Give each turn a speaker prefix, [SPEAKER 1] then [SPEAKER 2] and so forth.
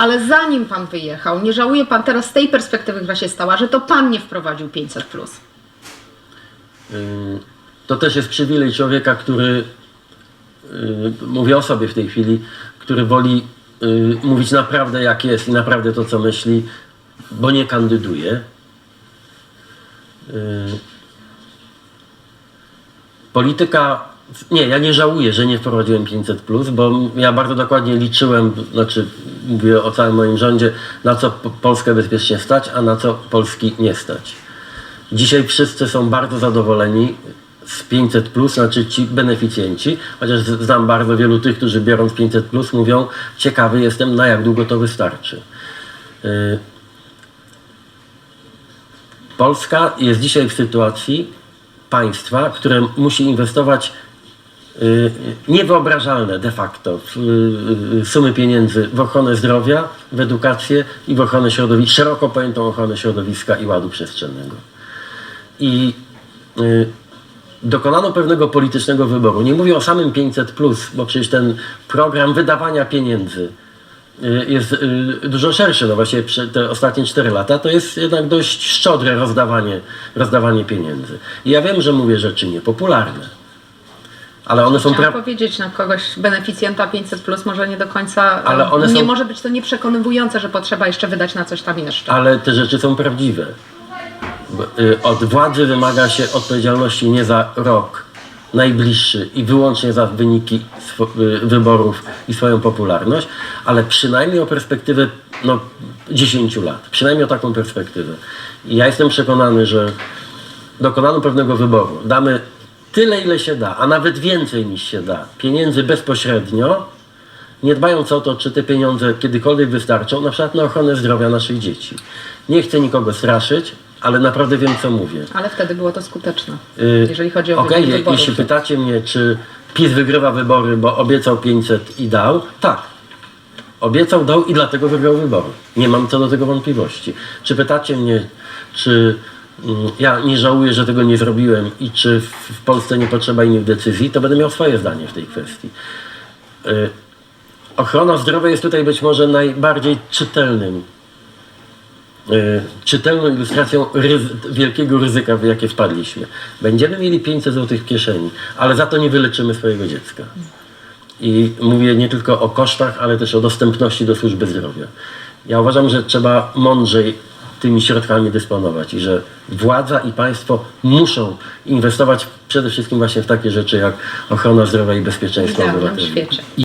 [SPEAKER 1] Ale zanim pan wyjechał, nie żałuje pan teraz z tej perspektywy, która się stała, że to pan nie wprowadził 500 plus.
[SPEAKER 2] Y, To też jest przywilej człowieka, który, y, mówię o sobie w tej chwili, który woli y, mówić naprawdę jak jest i naprawdę to, co myśli, bo nie kandyduje. Polityka, nie, ja nie żałuję, że nie wprowadziłem 500, bo ja bardzo dokładnie liczyłem, znaczy mówię o całym moim rządzie, na co Polskę bezpiecznie stać, a na co Polski nie stać. Dzisiaj wszyscy są bardzo zadowoleni z 500, znaczy ci beneficjenci, chociaż znam bardzo wielu tych, którzy biorąc 500, mówią, ciekawy jestem, na jak długo to wystarczy. Y, Polska jest dzisiaj w sytuacji państwa, które musi inwestować niewyobrażalne de facto y, y, sumy pieniędzy w ochronę zdrowia, w edukację i w ochronę środowiska, szeroko pojętą ochronę środowiska i ładu przestrzennego. I y, dokonano pewnego politycznego wyboru. Nie mówię o samym 500, bo przecież ten program wydawania pieniędzy y, jest y, dużo szerszy. No właśnie te ostatnie 4 lata to jest jednak dość szczodre rozdawanie, rozdawanie pieniędzy. I ja wiem, że mówię rzeczy niepopularne. Ale one są
[SPEAKER 1] Chciałam
[SPEAKER 2] pra-
[SPEAKER 1] powiedzieć na kogoś beneficjenta 500 plus może nie do końca.
[SPEAKER 2] Ale one
[SPEAKER 1] nie
[SPEAKER 2] są-
[SPEAKER 1] może być to nieprzekonywujące, że potrzeba jeszcze wydać na coś tam jeszcze.
[SPEAKER 2] ale te rzeczy są prawdziwe. Bo, y, Od władzy wymaga się odpowiedzialności nie za rok najbliższy i wyłącznie za wyniki swo- y, wyborów i swoją popularność, ale przynajmniej o perspektywę no, 10 lat. Przynajmniej o taką perspektywę. I ja jestem przekonany, że dokonano pewnego wyboru. Damy tyle, ile się da, a nawet więcej niż się da, pieniędzy bezpośrednio, nie dbając o to, czy te pieniądze kiedykolwiek wystarczą, na przykład na ochronę zdrowia naszych dzieci. Nie chcę nikogo straszyć, ale naprawdę wiem, co mówię.
[SPEAKER 1] Ale wtedy było to skuteczne.
[SPEAKER 2] Y,
[SPEAKER 1] jeżeli chodzi o
[SPEAKER 2] Okej,
[SPEAKER 1] wynik wyborów.
[SPEAKER 2] jeśli pytacie mnie, czy PiS wygrywa wybory, bo obiecał 500 i dał, tak. Obiecał, dał i dlatego wygrał wybory. Nie mam co do tego wątpliwości. Czy pytacie mnie, czy ja nie żałuję, że tego nie zrobiłem i czy w, w Polsce nie potrzeba innych decyzji, to będę miał swoje zdanie w tej kwestii. Y, Ochrona zdrowia jest tutaj być może najbardziej czytelnym y, czytelną ilustracją ryzy- wielkiego ryzyka, w jakie wpadliśmy. Będziemy mieli 500 zł w kieszeni, ale za to nie wyleczymy swojego dziecka. I mówię nie tylko o kosztach, ale też o dostępności do służby zdrowia. Ja uważam, że trzeba mądrzej tymi środkami dysponować i że władza i państwo muszą inwestować przede wszystkim właśnie w takie rzeczy jak ochrona zdrowia i bezpieczeństwo obywateli.
[SPEAKER 1] świecie.